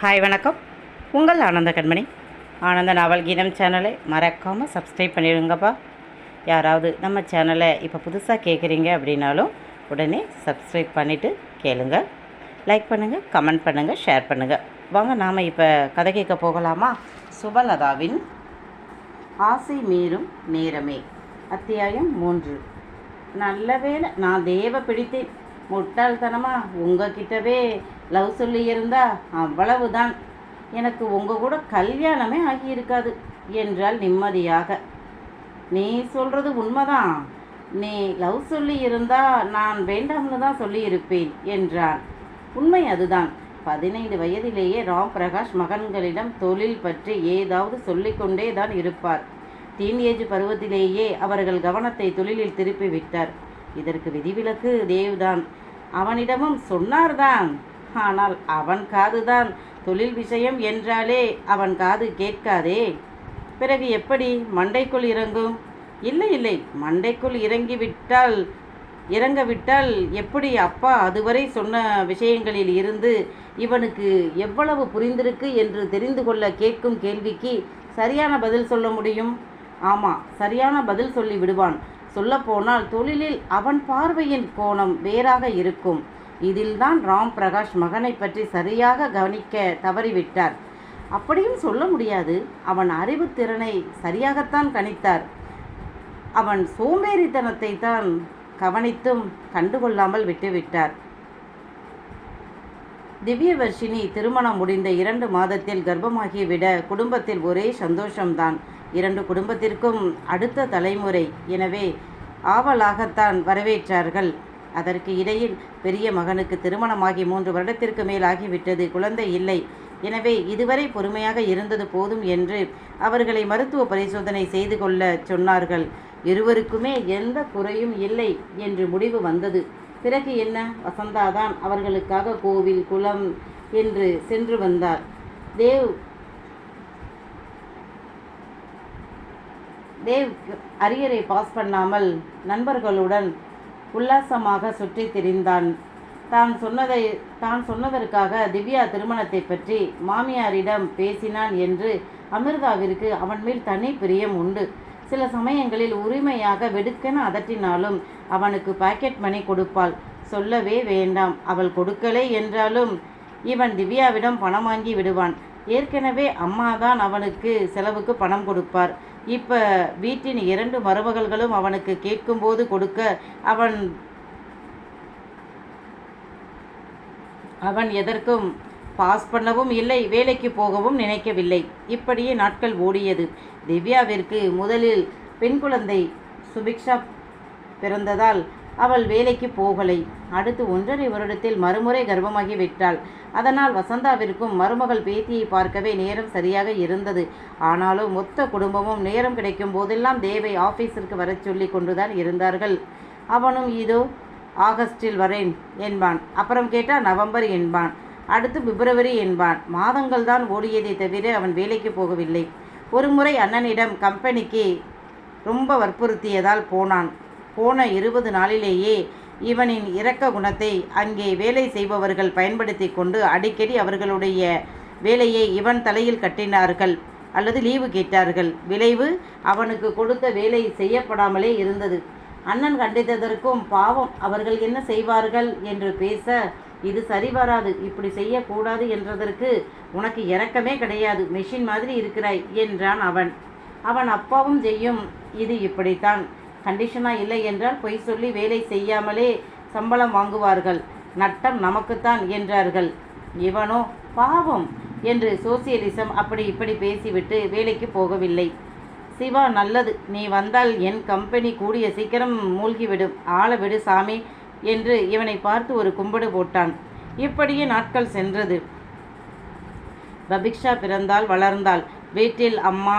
Hi வணக்கம். உங்கள் ஆனந்த கண்மணி. ஆனந்த நாவல் கீதம் சேனலை மறக்காமல் சப்ஸ்கிரைப் பண்ணிடுங்கப்பா. யாராவது நம்ம சேனலை இப்போ புதுசாக கேட்குறீங்க அப்படின்னாலும் உடனே சப்ஸ்கிரைப் பண்ணிவிட்டு கேளுங்க. லைக் பண்ணுங்கள் கமெண்ட் பண்ணுங்கள் ஷேர் பண்ணுங்கள் வாங்க நாம் இப்போ கதை கேட்க போகலாமா? சுபலதாவின் ஆசை மீறும் நேரமே. அத்தியாயம் மூன்று. நல்ல வேளை நான் தேவ பிடித்தேன். முட்டாள்தனமாக உங்கள் கிட்டவே லவ் சொல்லியிருந்தா அவ்வளவுதான். எனக்கு உங்கள் கூட கல்யாணமே ஆகியிருக்காது என்றால் நிம்மதியாக. நீ சொல்கிறது உண்மைதான். நீ லவ் சொல்லி இருந்தா நான் வேண்டாம்னு தான் சொல்லியிருப்பேன் என்றான். உண்மை அதுதான். பதினைந்து வயதிலேயே ராம் பிரகாஷ் மகன்களிடம் தொழில் பற்றி ஏதாவது சொல்லிக்கொண்டே தான் இருப்பார். டீனேஜ் பருவத்திலேயே அவர்கள் கவனத்தை தொழிலில் திருப்பி விட்டார் இதற்கு விதிவிலக்கு தேவ்தான். அவனிடமும் சொன்னார்தான். ஆனால் அவன் காதுதான். தொழில் விஷயம் என்றாலே அவன் காது கேட்காதே. பிறகு எப்படி? மண்டைக்குள் இறங்கும்? இல்லை இல்லை. மண்டைக்குள் இறங்கிவிட்டால் இறங்கவிட்டால் எப்படி அப்பா அதுவரை சொன்ன விஷயங்களில் இருந்து இவனுக்கு எவ்வளவு புரிந்திருக்கு என்று தெரிந்து கொள்ள கேட்கும் கேள்விக்கு சரியான பதில் சொல்ல முடியும்? ஆமாம் சரியான பதில் சொல்லி விடுவான். சொல்லப்போனால் தொழிலில் அவன் பார்வையின் கோணம் வேறாக இருக்கும். இதில்தான் ராம் பிரகாஷ் மகனை பற்றி சரியாக கவனிக்க தவறிவிட்டார். அப்படியும் சொல்ல முடியாது. அவன் அறிவுத்திறனை சரியாகத்தான் கணித்தார். அவன் சோம்பேறித்தனத்தை தான் கவனித்தும் கண்டுகொள்ளாமல் விட்டுவிட்டார். திவ்யவர்ஷினி திருமணம் முடிந்த இரண்டு மாதத்தில் கர்ப்பமாகிவிட குடும்பத்தில் ஒரே சந்தோஷம்தான். இரண்டு குடும்பத்திற்கும் அடுத்த தலைமுறை. எனவே ஆவலாகத்தான் வரவேற்றார்கள். அதற்கு இடையில் பெரிய மகனுக்கு திருமணமாகி மூன்று வருடத்திற்கு மேல் ஆகிவிட்டது குழந்தை இல்லை. எனவே இதுவரை பொறுமையாக இருந்தது போதும் என்று அவர்களை மருத்துவ பரிசோதனை செய்து கொள்ள சொன்னார்கள். இருவருக்குமே எந்த குறையும் இல்லை என்று முடிவு வந்தது. பிறகு என்ன? வசந்தாதான் அவர்களுக்காக கோவில் குளம் என்று சென்று வந்தார். தேவ் தேவ் அரியரை பாஸ் பண்ணாமல் நண்பர்களுடன் உல்லாசமாக சுற்றி திரிந்தான். தான் சொன்னதை தான் சொன்னதற்காக திவ்யா திருமணத்தை பற்றி மாமியாரிடம் பேசினான் என்று அமிர்தாவிற்கு அவன் மேல் தனி பிரியம் உண்டு. சில சமயங்களில் உரிமையாக வெடுக்கென அதட்டினாலும் அவனுக்கு பாக்கெட் மணி கொடுப்பாள். சொல்லவே வேண்டாம் அவள் கொடுக்கலை என்றாலும் இவன் திவ்யாவிடம் பணம் வாங்கி விடுவான். ஏற்கனவே அம்மாதான் அவனுக்கு செலவுக்கு பணம் கொடுப்பார். இப்போ வீட்டின் இரண்டு மருமகள்களும் அவனுக்கு கேட்கும்போது கொடுக்க அவன் அவன் எதற்கும் பாஸ் பண்ணவும் இல்லை வேலைக்கு போகவும் நினைக்கவில்லை. இப்படியே நாட்கள் ஓடியது. திவ்யாவிற்கு முதலில் பெண் குழந்தை சுபிக்ஷா பிறந்ததால் அவள் வேலைக்கு போகலை. அடுத்து ஒன்றரை வருடத்தில் மறுமுறை கர்ப்பமாகி விட்டாள். அதனால் வசந்தாவிற்கும் மருமகள் பேத்தியை பார்க்கவே நேரம் சரியாக இருந்தது. ஆனாலும் மொத்த குடும்பமும் நேரம் கிடைக்கும் போதெல்லாம் தேவை ஆபீஸிற்கு வரச் சொல்லி கொண்டுதான் இருந்தார்கள். அவனும் இதோ ஆகஸ்டில் வரேன் என்பான். அப்புறம் கேட்டால் நவம்பர் என்பான். அடுத்து பிப்ரவரி என்பான். மாதங்கள் தான் ஓடியதை தவிர அவன் வேலைக்கு போகவில்லை. ஒருமுறை அண்ணனிடம் கம்பெனிக்கு ரொம்ப வற்புறுத்தியதால் போனான். போன இருபது நாளிலேயே இவனின் இரக்க குணத்தை அங்கே வேலை செய்பவர்கள் பயன்படுத்தி கொண்டு அடிக்கடி அவர்களுடைய வேலையை இவன் தலையில் கட்டினார்கள் அல்லது லீவு கேட்டார்கள். விளைவு அவனுக்கு கொடுத்த வேலை செய்யப்படாமலே இருந்தது. அண்ணன் கண்டித்ததற்கும் பாவம் அவர்கள் என்ன செய்வார்கள் என்று பேச இது சரி வராது இப்படி செய்யக்கூடாது என்றதற்கு உனக்கு இரக்கமே கிடையாது மெஷின் மாதிரி இருக்கிறாய் என்றான் அவன். அவன் அப்பாவும் செய்யும் இது இப்படித்தான். கண்டிஷனாக இல்லை என்றால் பொய் சொல்லி வேலை செய்யாமலே சம்பளம் வாங்குவார்கள். நட்டம் நமக்குத்தான் என்றார்கள். இவனோ பாவம் என்று சோசியலிசம் அப்படி இப்படி பேசிவிட்டு வேலைக்கு போகவில்லை. சிவா நல்லது. நீ வந்தால் என் கம்பெனி கூடிய சீக்கிரம் மூழ்கிவிடும். ஆள விடு சாமி என்று இவனை பார்த்து ஒரு கும்பிடு போட்டான். இப்படியே நாட்கள் சென்றது. பபிக்ஷா பிறந்தால் வளர்ந்தாள். வீட்டில் அம்மா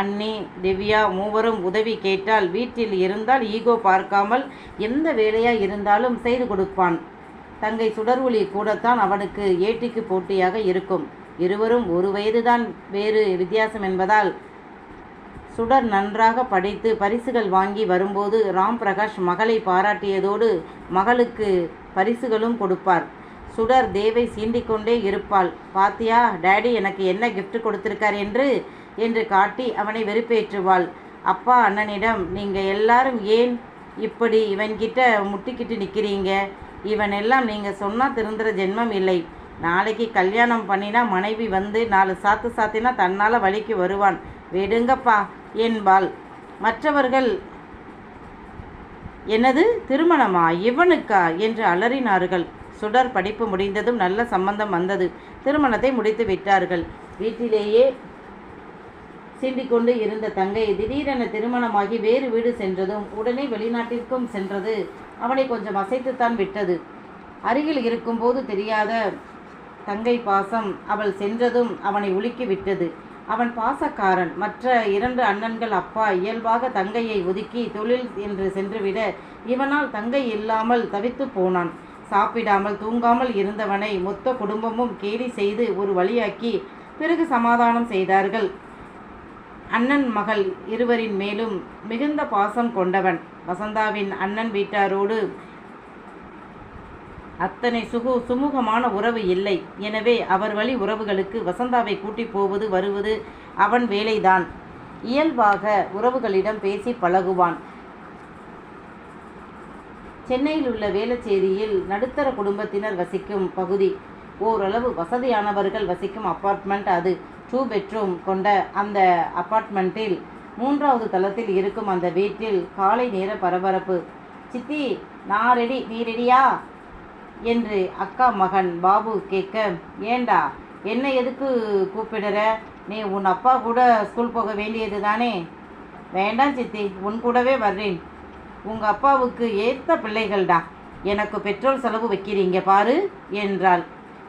அன்னி திவ்யா மூவரும் உதவி கேட்டால் வீட்டில் இருந்தால் ஈகோ பார்க்காமல் எந்த வேலையாக இருந்தாலும் செய்து கொடுப்பான். தங்கை சுடர்ஒளி கூடத்தான் அவனுக்கு ஏட்டிக்கு போட்டியாக இருக்கும். இருவரும் ஒரு வயதுதான் வேறு வித்தியாசம் என்பதால் சுடர் நன்றாக படித்து பரிசுகள் வாங்கி வரும்போது ராம் பிரகாஷ் மகளை பாராட்டியதோடு மகளுக்கு பரிசுகளும் கொடுப்பார். சுடர் தேவை சீண்டிக்கொண்டே இருப்பாள். பாத்தியா டேடி எனக்கு என்ன கிஃப்ட் கொடுத்திருக்கார் என்று என்று காட்டி அவனை வெறுப்பேற்றுவாள். அப்பா அண்ணனிடம் நீங்கள் எல்லாரும் ஏன் இப்படி இவன்கிட்ட முட்டிக்கிட்டு நிற்கிறீங்க இவன் எல்லாம் நீங்கள் சொன்னால் திருந்துற ஜென்மம் இல்லை. நாளைக்கு கல்யாணம் பண்ணினா மனைவி வந்து நாலு சாத்து சாத்தினா தன்னால் வழிக்கு வருவான். விடுங்கப்பா என்பாள். மற்றவர்கள் எனது திருமணமா? இவனுக்கா? என்று அலறினார்கள். சுடர் படிப்பு முடிந்ததும் நல்ல சம்பந்தம் வந்தது. திருமணத்தை முடித்து விட்டார்கள். வீட்டிலேயே சீண்டிக்கொண்டு இருந்த தங்கை திடீரென திருமணமாகி வேறு வீடு சென்றதும் உடனே வெளிநாட்டிற்கும் சென்றது. அவனை கொஞ்சம் அசைத்துத்தான் விட்டது. அருகில் இருக்கும்போது தெரியாத தங்கை பாசம் அவள் சென்றதும் அவனை உலுக்கி விட்டது. அவன் பாசக்காரன். மற்ற இரண்டு அண்ணன்கள் அப்பா இயல்பாக தங்கையை ஒதுக்கி தொழில் என்று சென்றுவிட இவனால் தங்கை இல்லாமல் தவித்து போனான். சாப்பிடாமல் தூங்காமல் இருந்தவனை மொத்த குடும்பமும் கேலி செய்து ஒரு வழியாக்கி பிறகு சமாதானம் செய்தார்கள். அண்ணன் மகள் இருவரின் மேலும் மிகுந்த பாசம் கொண்டவன். வசந்தாவின் அண்ணன் வீட்டாரோடு அத்தனை சுகு சுமூகமான உறவு இல்லை. எனவே அவர் வழி உறவுகளுக்கு வசந்தாவை கூட்டி போவது வருவது அவன் வேலைதான். இயல்பாக உறவுகளிடம் பேசி பழகுவான். சென்னையில் உள்ள வேளச்சேரியில் நடுத்தர குடும்பத்தினர் வசிக்கும் பகுதி. ஓரளவு வசதியானவர்கள் வசிக்கும் அப்பார்ட்மெண்ட் அது. டூ பெட்ரூம் கொண்ட அந்த அப்பார்ட்மெண்ட்டில் மூன்றாவது தளத்தில் இருக்கும் அந்த வீட்டில் காலை நேர பரபரப்பு. சித்தி நான் ரெடி நீ ரெடியா? என்று அக்கா மகன் பாபு கேட்க ஏண்டா என்ன எதுக்கு கூப்பிடுற? நீ உன் அப்பா கூட ஸ்கூல் போக வேண்டியது தானே வேண்டாம் சித்தி உன் கூடவே வர்றேன். உங்கள் அப்பாவுக்கு ஏத்த பிள்ளைகள்டா. எனக்கு பெட்ரோல் செலவு வைக்கிறீங்க பாரு என்றாள்.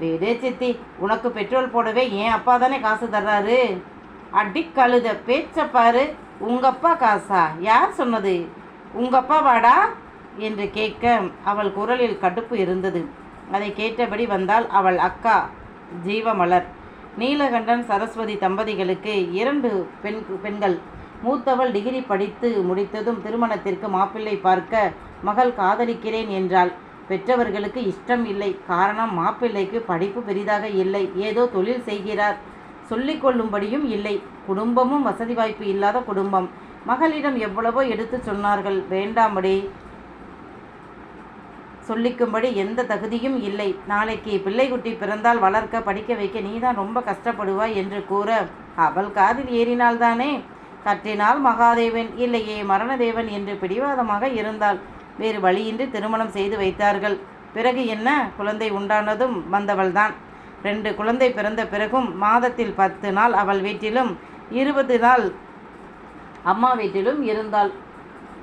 வேடே சித்தி உனக்கு பெட்ரோல் போடவே என் அப்பா தானே காசு தர்றாரு? அடி கழுத பேச்ச பாரு உங்கப்பா காசா? யார் சொன்னது? உங்கப்பா வாடா? என்று கேட்க அவள் குரலில் கடுப்பு இருந்தது. அதை கேட்டபடி வந்தால் அவள் அக்கா ஜீவமலர். நீலகண்டன் சரஸ்வதி தம்பதிகளுக்கு இரண்டு பெண் பெண்கள். மூத்தவள் டிகிரி படித்து முடித்ததும் திருமணத்திற்கு மாப்பிள்ளை பார்க்க மகள் காதலிக்கிறேன் என்றாள். பெற்றவர்களுக்கு இஷ்டம் இல்லை. காரணம் மாப்பிள்ளைக்கு படிப்பு பெரிதாக இல்லை. ஏதோ தொழில் செய்கிறார். சொல்லிக் கொள்ளும்படியும் இல்லை. குடும்பமும் வசதி வாய்ப்பு இல்லாத குடும்பம். மகளிடம் எவ்வளவோ எடுத்து சொன்னார்கள். வேண்டாம்படி சொல்லிக்கும்படி எந்த தகுதியும் இல்லை. நாளைக்கு பிள்ளைக்குட்டி பிறந்தால் வளர்க்க படிக்க வைக்க நீதான் ரொம்ப கஷ்டப்படுவாய் என்று கூற அவள் காதில் ஏறினால்தானே கற்றினால் மகாதேவன் இல்லையே மரணதேவன் என்று பிடிவாதமாக இருந்தாள். வேறு வழியின்றி திருமணம் செய்து வைத்தார்கள். பிறகு என்ன? குழந்தை உண்டானதும் வந்தவள்தான். ரெண்டு குழந்தை பிறந்த பிறகும் மாதத்தில் பத்து நாள் அவள் வீட்டிலும் இருபது நாள் அம்மா வீட்டிலும் இருந்தாள்.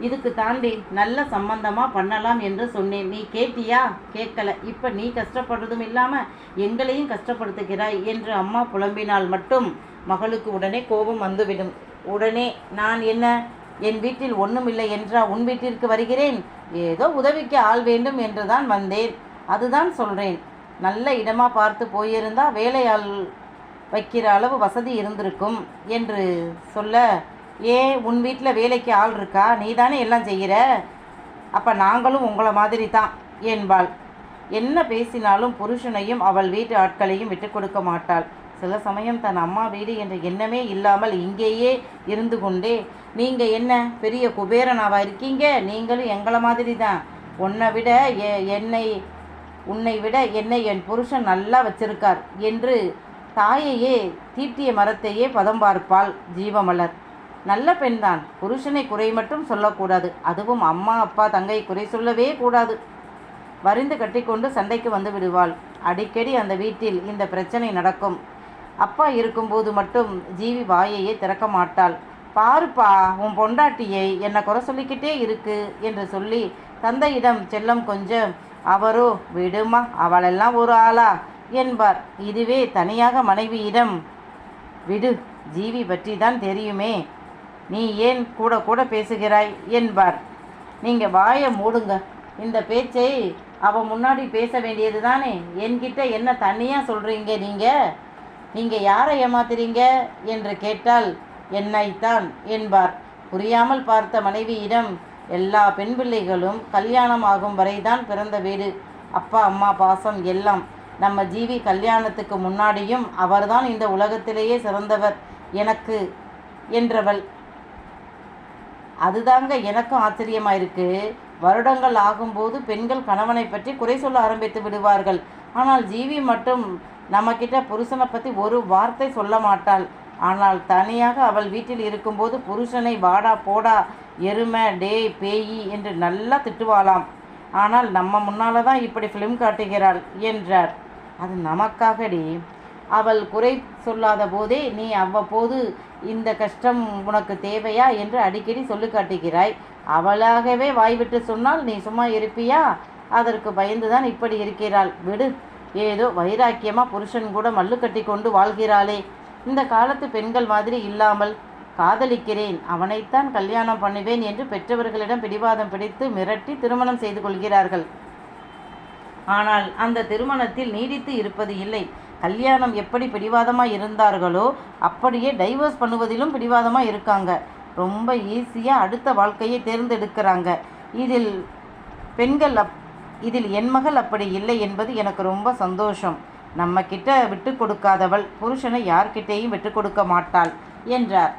இதுக்கு தாண்டி நல்ல சம்பந்தமாக பண்ணலாம் என்று சொன்னேன். நீ கேட்டியா? கேட்கல. இப்போ நீ கஷ்டப்படுறதும் இல்லாமல் எங்களையும் கஷ்டப்படுத்துகிறாய் என்று அம்மா புலம்பினால் மட்டும் மகளுக்கு உடனே கோபம் வந்துவிடும். உடனே நான் என்ன? என் வீட்டில் ஒன்றும் இல்லை என்றா உன் வீட்டிற்கு வருகிறேன்? ஏதோ உதவிக்கு ஆள் வேண்டும் என்று தான் வந்தேன். அதுதான் சொல்கிறேன் நல்ல இடமா பார்த்து போயிருந்தா வேலையாள் வைக்கிற அளவு வசதி இருந்திருக்கும் என்று சொல்ல ஏன் உன் வீட்டில் வேலைக்கு ஆள் இருக்கா? நீ தானே எல்லாம் செய்கிற அப்போ நாங்களும் உங்களை மாதிரி தான் என்பாள். என்ன பேசினாலும் புருஷனையும் அவள் வீட்டு ஆட்களையும் விட்டு கொடுக்க மாட்டாள். சில சமயம் தன் அம்மா வீடு என்ற எண்ணமே இல்லாமல் இங்கேயே இருந்து கொண்டே நீங்கள் என்ன பெரிய குபேரனாவா இருக்கீங்க? நீங்களும் எங்களை மாதிரி தான் உன்னை விட எ- என்னை உன்னை விட என்னை என் புருஷன் நல்லா வச்சிருக்கார் என்று தாயையே தீட்டிய மரத்தையே பதம் பார்ப்பாள் ஜீவமலர். நல்ல பெண்தான். புருஷனை குறை மட்டும் சொல்லக்கூடாது. அதுவும் அம்மா அப்பா தங்கை குறை சொல்லவே கூடாது வரிந்து கட்டிக்கொண்டு சண்டைக்கு வந்து விடுவாள். அடிக்கடி அந்த வீட்டில் இந்த பிரச்சனை நடக்கும். அப்பா இருக்கும்போது மட்டும் ஜீவி வாயையே திறக்க மாட்டாள். பாருப்பா உன் பொண்டாட்டியை என்னை குறை சொல்லிக்கிட்டே இருக்கு என்று சொல்லி தந்தையிடம் செல்லம் கொஞ்சம் அவரோ விடுமா அவளெல்லாம் ஒரு ஆளா? என்பார். இதுவே தனியாக மனைவியிடம் விடு ஜீவி பற்றி தான் தெரியுமே. நீ ஏன் கூட கூட பேசுகிறாய்? என்பார். நீங்கள் வாயை மூடுங்க. இந்த பேச்சை அவன் முன்னாடி பேச வேண்டியது தானே என்கிட்ட என்ன தனியாக சொல்கிறீங்க நீங்கள் நீங்கள் யாரை ஏமாத்துறீங்க என்று கேட்டால் என்னைத்தான் என்பார். புரியாமல் பார்த்த மனைவியிடம் எல்லா பெண் பிள்ளைகளும் கல்யாணம் ஆகும் வரைதான் பிறந்த வீடு. அப்பா அம்மா பாசம் எல்லாம் நம்ம ஜீவி கல்யாணத்துக்கு முன்னாடியும் அவர்தான் இந்த உலகத்திலேயே சிறந்தவர். எனக்கு என்றவள். அதுதாங்க எனக்கும் ஆச்சரியமாயிருக்கு. வருடங்கள் ஆகும்போது பெண்கள் கணவனை பற்றி குறை சொல்ல ஆரம்பித்து விடுவார்கள். ஆனால் ஜீவி மட்டும் நம்மக்கிட்ட புருஷனை பற்றி ஒரு வார்த்தை சொல்ல மாட்டாள். ஆனால் தனியாக அவள் வீட்டில் இருக்கும்போது புருஷனை வாடா போடா எருமை டேய் பேயி என்று நல்லா திட்டுவாளாம். ஆனால் நம்ம முன்னால் தான் இப்படி ஃபிலிம் காட்டுகிறாள் என்றார். அது நமக்காகடி. அவள் குறை சொல்லாத போதே நீ அவ்வப்போது இந்த கஷ்டம் உனக்கு தேவையா? என்று அடிக்கடி சொல்லி காட்டுகிறாய். அவளாகவே வாய்விட்டு சொன்னால் நீ சும்மா இருப்பியா? அதற்கு பயந்துதான் இப்படி இருக்கிறாள். விடு. ஏதோ வைராக்கியமாக புருஷன் கூட மல்லு கட்டி கொண்டு வாழ்கிறாளே. இந்த காலத்து பெண்கள் மாதிரி இல்லாமல் காதலிக்கிறேன். அவனைத்தான் கல்யாணம் பண்ணுவேன் என்று பெற்றவர்களிடம் பிடிவாதம் பிடித்து மிரட்டி திருமணம் செய்து கொள்கிறார்கள். ஆனால் அந்த திருமணத்தில் நீடித்து இருப்பது இல்லை. கல்யாணம் எப்படி பிடிவாதமாக இருந்தார்களோ அப்படியே டைவர்ஸ் பண்ணுவதிலும் பிடிவாதமாக இருக்காங்க. ரொம்ப ஈஸியாக அடுத்த வாழ்க்கையை தேர்ந்தெடுக்கிறாங்க. இதில் பெண்கள் அப் இதில் என் மகள் அப்படி இல்லை என்பது எனக்கு ரொம்ப சந்தோஷம். நம்ம கிட்ட விட்டு கொடுக்காதவள் புருஷனை யார்கிட்டேயும் விட்டு கொடுக்க மாட்டாள் என்றார்.